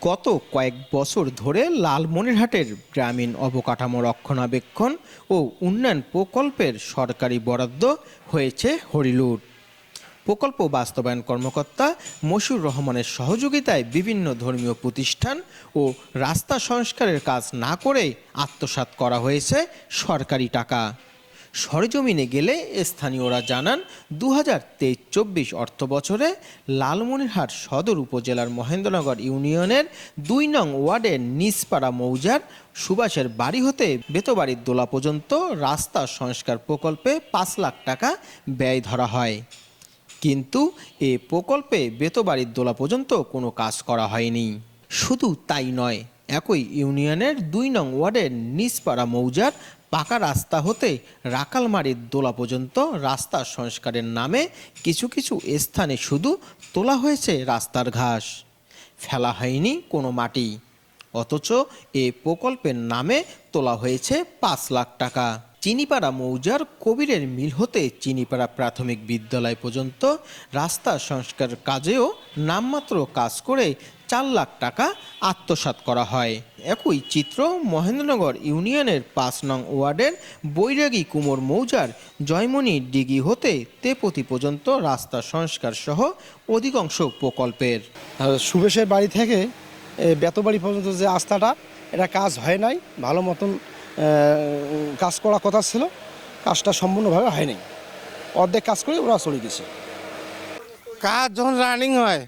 গত কয়েক বছর ধরে লালমনিরহাটের গ্রামীণ অবকাঠামো রক্ষণাবেক্ষণ ও উন্নয়ন প্রকল্পের সরকারি বরাদ্দ হয়েছে হরিলুট। প্রকল্প বাস্তবায়ন কর্মকর্তা মশিউর রহমানের সহযোগিতায় বিভিন্ন ধর্মীয় প্রতিষ্ঠান ও রাস্তা সংস্কারের কাজ না করে আত্মসাৎ করা হয়েছে সরকারি টাকা। সরজমিনে গেলে স্থানীয়রা জানান দু হাজার তেইশ চব্বিশ অর্থ বছরে লালমনিরহাট সদর উপজেলার মহেন্দ্রনগর ইউনিয়নের দুই নং ওয়ার্ডের নিসপাড়া মৌজার সুভাষের বাড়ি হতে বেতবাড়ির দোলা পর্যন্ত রাস্তা সংস্কার প্রকল্পে পাঁচ লাখ টাকা ব্যয় ধরা হয়। কিন্তু এ প্রকল্পে বেতবাড়ির দোলা পর্যন্ত কোনো কাজ করা হয়নি। শুধু তাই নয়, একই ইউনিয়নের দুই নং ওয়ার্ডের নিচপাড়া মৌজার পাকা রাস্তা হতে রাকালমারির দোলা পর্যন্ত রাস্তা সংস্কারের নামে কিছু কিছু স্থানে শুধু তোলা হয়েছে রাস্তার ঘাস। ফেলা হয়নি কোনো মাটি। অথচ এ প্রকল্পের নামে তোলা হয়েছে পাঁচ লাখ টাকা। চিনিপাড়া মৌজার কবিরের মিল হতে চিনিপাড়া প্রাথমিক বিদ্যালয় পর্যন্ত রাস্তা সংস্কার কাজেও নামমাত্র কাজ করে চার লাখ টাকা আত্মসাৎ করা হয়। একই চিত্র মহেন্দ্রনগর ইউনিয়নের পাঁচ নং ওয়ার্ডের বৈরাগী কুমোর মৌজার জয়মণি ডিগি হতে তেপতি পর্যন্ত রাস্তা সংস্কার সহ অধিকাংশ প্রকল্পের। সুবেশের বাড়ি থেকে বেতবাড়ি পর্যন্ত যে রাস্তাটা এটা কাজ হয় নাই ভালো মতন কাজ করা কথা ছিল কাজটা সম্পূর্ণভাবে হয়নি। অর্ধেক কাজ করে ওরা চলে গেছে। কাজ যখন রানিং হয়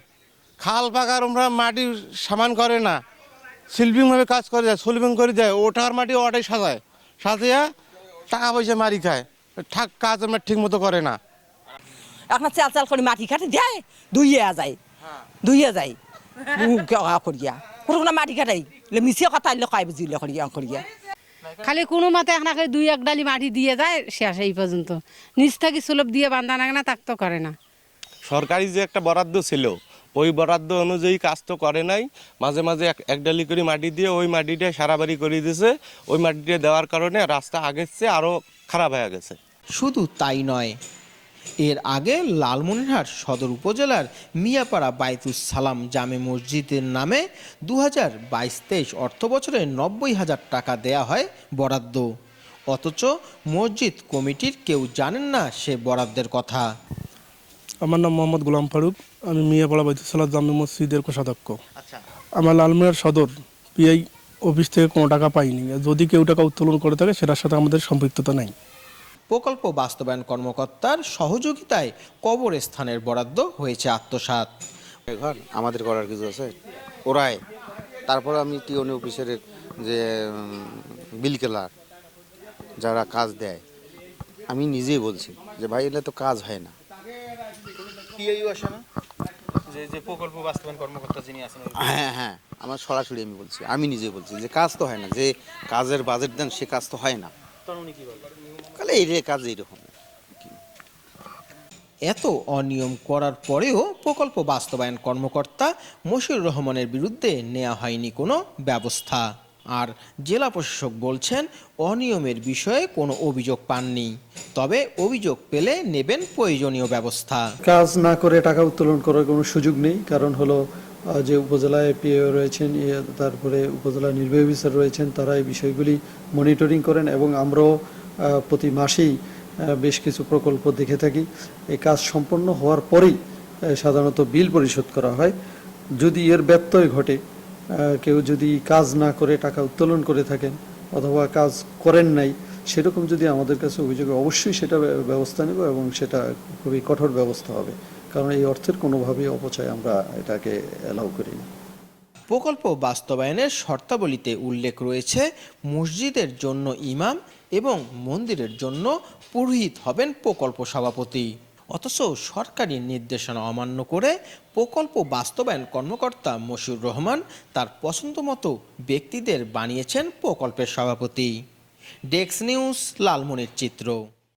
খাল পাকার আমরা মাটি সমান করে না। শিল্পিংভাবে কাজ করে যায় সুলভিং করে দেয় ওটার মাটি ওটাই সাজায়। সাজিয়া টাকা পয়সা মারি খায়। ঠাক কাজ আমরা ঠিক মতো করে না। আপনার চাল চাল করে মাটি কাটে দেয় ধুইয়া যায়। ধুইয়া যায়। করিয়া। কোনো মাটি কাটাই। মিশিয়ে কথা আনলে কয় বুঝিলে করিয়া করিয়া। খালি কোনো মতে আপনাকে দুই এক ডালি মাটি দিয়ে যায় শেষ এই পর্যন্ত। নিচ থেকে সুলভ দিয়ে বান্ধা না না তাক তো করে না। সরকারি যে একটা বরাদ্দ ছিল ওই বরাদ্দ অনুযায়ী কাজ তো করে নাই। মাঝে মাঝে এক ডালি করে মাটি দিয়ে ওই মাটিটা সারাবাড়ি করে দিয়েছে ওই মাটিটা দেওয়ার কারণে রাস্তা আগের চেয়ে আরও খারাপ হয়ে গেছে। শুধু তাই নয়, এর আগে লালমনিরহাট সদর উপজেলার মিয়াপাড়া বাইতুস সালাম জামে মসজিদের নামে দু হাজার বাইশ তেইশ অর্থ বছরে নব্বই হাজার টাকা দেয়া হয় বরাদ্দ। অথচ মসজিদ কমিটির কেউ জানেন না সে বরাদ্দের কথা। আমার নাম মোহাম্মদ গোলাম ফারুক। আমি মিয়াপাড়া বাইতুসাল্লাহ জামে মসজিদের কোষাধ্যক্ষ। আমার লালমিয়ার সদর পিআই অফিস থেকে কোনো টাকা পাইনি। যদি কেউ টাকা উত্তোলন করে থাকে সেটার সাথে আমাদের সম্পৃক্ততা নেই। প্রকল্প বাস্তবায়ন কর্মকর্তার সহযোগিতায় কবরস্থানের বরাদ্দ হয়েছে আত্মসাৎ। ঘর আমাদের করার কিছু আছে। ওরাই। তারপর আমি টিওনি অফিসের যে বিল কেলার যারা কাজ দেয় আমি নিজেই বলছি যে ভাই এলে তো কাজ হয় না। যে যে প্রকল্প বাস্তবায়ন কর্মকর্তা যিনি আছেন হ্যাঁ হ্যাঁ আমার সরাসরি আমি বলছি আমি নিজে বলছি যে কাজ তো হয় না যে কাজের বাজেট দেন সে কাজ তো হয় না। তাহলে এই রে কাজ এইরকম। এত অনিয়ম করার পরেও প্রকল্প বাস্তবায়ন কর্মকর্তা মশিউর রহমানের বিরুদ্ধে নেওয়া হয়নি কোনো ব্যবস্থা। আর জেলা প্রশাসক বলছেন অনিয়মের বিষয়ে কোনো অভিযোগ পাননি। তবে অভিযোগ পেলে নেবেন প্রয়োজনীয় ব্যবস্থা। কাজ না করে টাকা উত্তোলন করার কোনো সুযোগ নেই। কারণ হলো যে উপজেলায় পিও রয়েছেন ইয়ে, তারপরে উপজেলা নির্বাহী অফিসার রয়েছেন তারা এই বিষয়গুলি মনিটরিং করেন এবং আমরাও প্রতি মাসেই বেশ কিছু প্রকল্প দেখে থাকি। এই কাজ সম্পন্ন হওয়ার পরেই সাধারণত বিল পরিশোধ করা হয়। যদি এর ব্যত্যয় ঘটে কেউ যদি কাজ না করে, টাকা উত্তোলন করে থাকেন অথবা কাজ করেন নাই, সেরকম যদি আমাদের কাছে অভিযোগ, অবশ্যই সেটা ব্যবস্থা নেব এবং সেটা খুবই কঠোর ব্যবস্থা হবে। কারণ এই অর্থের কোনোভাবেই অপচয় আমরা এটাকে অ্যালাউ করি না। প্রকল্প বাস্তবায়নের শর্তাবলীতে উল্লেখ রয়েছে, মসজিদের জন্য ইমাম এবং মন্দিরের জন্য পুরোহিত হবেন প্রকল্প সভাপতি। অথচ সরকারি নির্দেশনা অমান্য করে প্রকল্প বাস্তবায়ন কর্মকর্তা মশিউর রহমান তার পছন্দমতো ব্যক্তিদের বানিয়েছেন প্রকল্পের সভাপতি। ডেক্স নিউজ লালমনির চিত্র